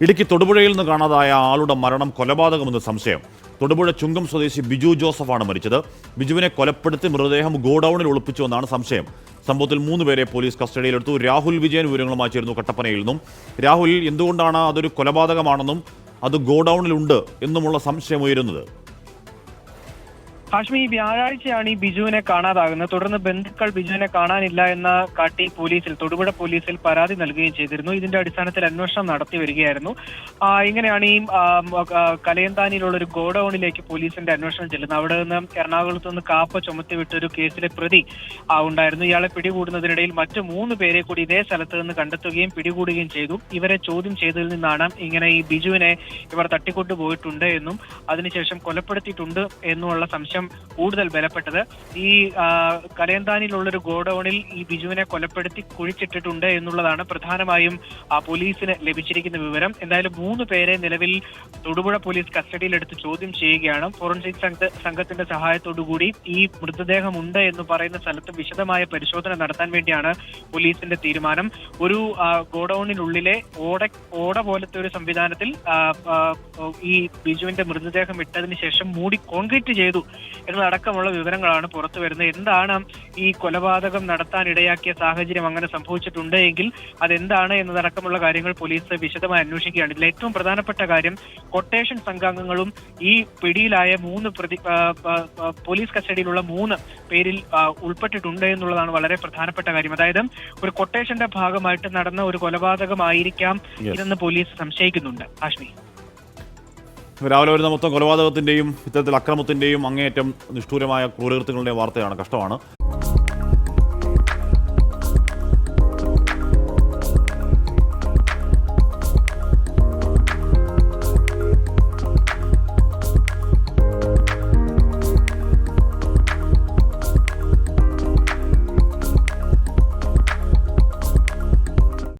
ഇടുക്കി തൊടുപുഴയിൽ നിന്ന് കാണാതായ ആളുടെ മരണം കൊലപാതകമെന്ന് സംശയം. തൊടുപുഴ ചുങ്കം സ്വദേശി ബിജു ജോസഫാണ് മരിച്ചത്. ബിജുവിനെ കൊലപ്പെടുത്തി മൃതദേഹം ഗോഡൌണിൽ ഒളിപ്പിച്ചുവെന്നാണ് സംശയം. സംഭവത്തിൽ മൂന്ന് പേരെ പോലീസ് കസ്റ്റഡിയിലെടുത്തു. രാഹുൽ വിജയൻ വിവരങ്ങളുമായി ചേരുന്നു കട്ടപ്പനയിൽ നിന്നും. രാഹുൽ എന്തുകൊണ്ടാണ് അതൊരു കൊലപാതകമാണെന്നും അത് ഗോഡൌണിലുണ്ട് എന്നുമുള്ള സംശയം ഉയരുന്നത്? ഹാഷ്മി വ്യാഴാഴ്ചയാണ് ഈ ബിജുവിനെ കാണാതാകുന്നത്. തുടർന്ന് ബന്ധുക്കൾ ബിജുവിനെ കാണാനില്ല എന്ന കാട്ടി പോലീസിൽ തൊടുപുഴ പോലീസിൽ പരാതി നൽകുകയും ചെയ്തിരുന്നു. ഇതിന്റെ അടിസ്ഥാനത്തിൽ അന്വേഷണം നടത്തി വരികയായിരുന്നു. ഇങ്ങനെയാണ് ഈ കലയന്താനിയിലുള്ള ഒരു ഗോഡൌണിലേക്ക് പോലീസിന്റെ അന്വേഷണം ചെല്ലുന്നത്. അവിടെ നിന്ന് എറണാകുളത്ത് നിന്ന് കാപ്പ ചുമത്തി വിട്ട ഒരു കേസിലെ പ്രതി ഉണ്ടായിരുന്നു. ഇയാളെ പിടികൂടുന്നതിനിടയിൽ മറ്റു മൂന്ന് പേരെ കൂടി ഇതേ സ്ഥലത്ത് നിന്ന് കണ്ടെത്തുകയും പിടികൂടുകയും ചെയ്തു. ഇവരെ ചോദ്യം ചെയ്തതിൽ നിന്നാണ് ഇങ്ങനെ ഈ ബിജുവിനെ ഇവർ തട്ടിക്കൊണ്ടുപോയിട്ടുണ്ട് എന്നും അതിനുശേഷം കൊലപ്പെടുത്തിയിട്ടുണ്ട് എന്നുമുള്ള സംശയം കൂടുതൽ ബലപ്പെട്ടത്. ഈ കലയന്താനിലുള്ള ഒരു ഗോഡൌണിൽ ഈ ബിജുവിനെ കൊലപ്പെടുത്തി കുഴിച്ചിട്ടിട്ടുണ്ട് എന്നുള്ളതാണ് പ്രധാനമായും പോലീസിന് ലഭിച്ചിരിക്കുന്ന വിവരം. എന്തായാലും മൂന്ന് പേരെ നിലവിൽ തൊടുപുഴ പോലീസ് കസ്റ്റഡിയിലെടുത്ത് ചോദ്യം ചെയ്യുകയാണ്. ഫോറൻസിക് സംഘ- സംഘത്തിന്റെ സഹായത്തോടുകൂടി ഈ മൃതദേഹം ഉണ്ട് എന്ന് പറയുന്ന സ്ഥലത്ത് വിശദമായ പരിശോധന നടത്താൻ വേണ്ടിയാണ് പോലീസിന്റെ തീരുമാനം. ഒരു ഗോഡൌണിനുള്ളിലെ ഓട ഓട പോലത്തെ ഒരു സംവിധാനത്തിൽ ഈ ബിജുവിന്റെ മൃതദേഹം ഇട്ടതിന് ശേഷം മൂടി കോൺക്രീറ്റ് ചെയ്തു എന്നതടക്കമുള്ള വിവരങ്ങളാണ് പുറത്തു വരുന്നത്. എന്താണ് ഈ കൊലപാതകം നടത്താൻ ഇടയാക്കിയ സാഹചര്യം? അങ്ങനെ സംഭവിച്ചിട്ടുണ്ട് എങ്കിൽ അതെന്താണ് എന്നതടക്കമുള്ള കാര്യങ്ങൾ പോലീസ് വിശദമായി അന്വേഷിക്കുകയാണ്. ഇതിൽ ഏറ്റവും പ്രധാനപ്പെട്ട കാര്യം കൊട്ടേഷൻ സംഘാംഗങ്ങളും ഈ പിടിയിലായ മൂന്ന് പ്രതി പോലീസ് കസ്റ്റഡിയിലുള്ള മൂന്ന് പേരിൽ ഉൾപ്പെട്ടിട്ടുണ്ട് എന്നുള്ളതാണ് വളരെ പ്രധാനപ്പെട്ട കാര്യം. അതായത് ഒരു കൊട്ടേഷന്റെ ഭാഗമായിട്ട് നടന്ന ഒരു കൊലപാതകമായിരിക്കാം ഇതെന്ന് പോലീസ് സംശയിക്കുന്നുണ്ട്. ആഷ്മി. രാവിലെ വരുന്ന മൊത്തം കൊലപാതകത്തിന്റെയും ഇത്തരത്തിൽ അക്രമത്തിന്റെയും അങ്ങേയറ്റം നിഷ്ഠൂരമായ ക്രൂരകൃത്യങ്ങളുടെയും വാർത്തയാണ് കഷ്ടമാണ്.